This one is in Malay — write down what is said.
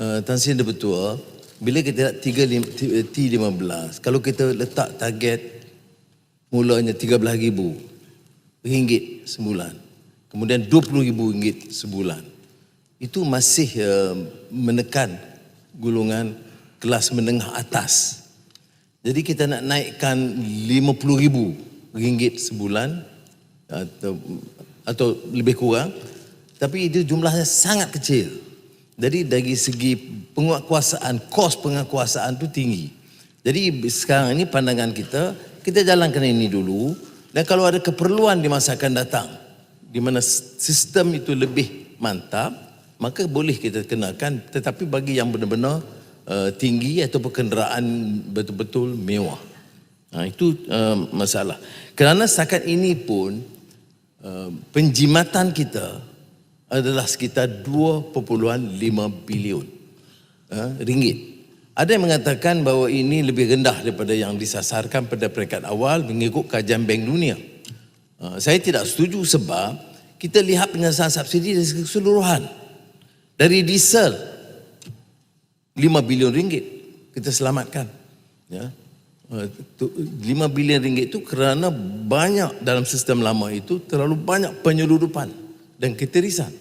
uh, Tan Sri Dia Bertua, bila kita nak 3, lim- T- T15, kalau kita letak target mulanya RM13,000 ringgit sebulan, kemudian RM20,000 ringgit sebulan, itu masih uh, menekan golongan kelas menengah atas. Jadi kita nak naikkan RM50,000 ringgit sebulan atau atau lebih kurang tapi itu jumlahnya sangat kecil. Jadi dari segi penguatkuasaan, kos penguatkuasaan itu tinggi. Jadi sekarang ini pandangan kita, kita jalankan ini dulu dan kalau ada keperluan di masa akan datang di mana sistem itu lebih mantap, maka boleh kita kenakan tetapi bagi yang benar-benar uh, tinggi atau kenderaan betul-betul mewah. Ha, itu uh, masalah. Kerana setakat ini pun uh, penjimatan kita adalah sekitar 2.5 bilion uh, ringgit. Ada yang mengatakan bahawa ini lebih rendah daripada yang disasarkan pada peringkat awal mengikut kajian Bank Dunia. Uh, saya tidak setuju sebab kita lihat penyelesaian subsidi dari keseluruhan. Dari diesel 5 bilion ringgit kita selamatkan. Ya. Uh, tu- 5 bilion ringgit itu kerana banyak dalam sistem lama itu terlalu banyak penyeludupan dan ketirisan.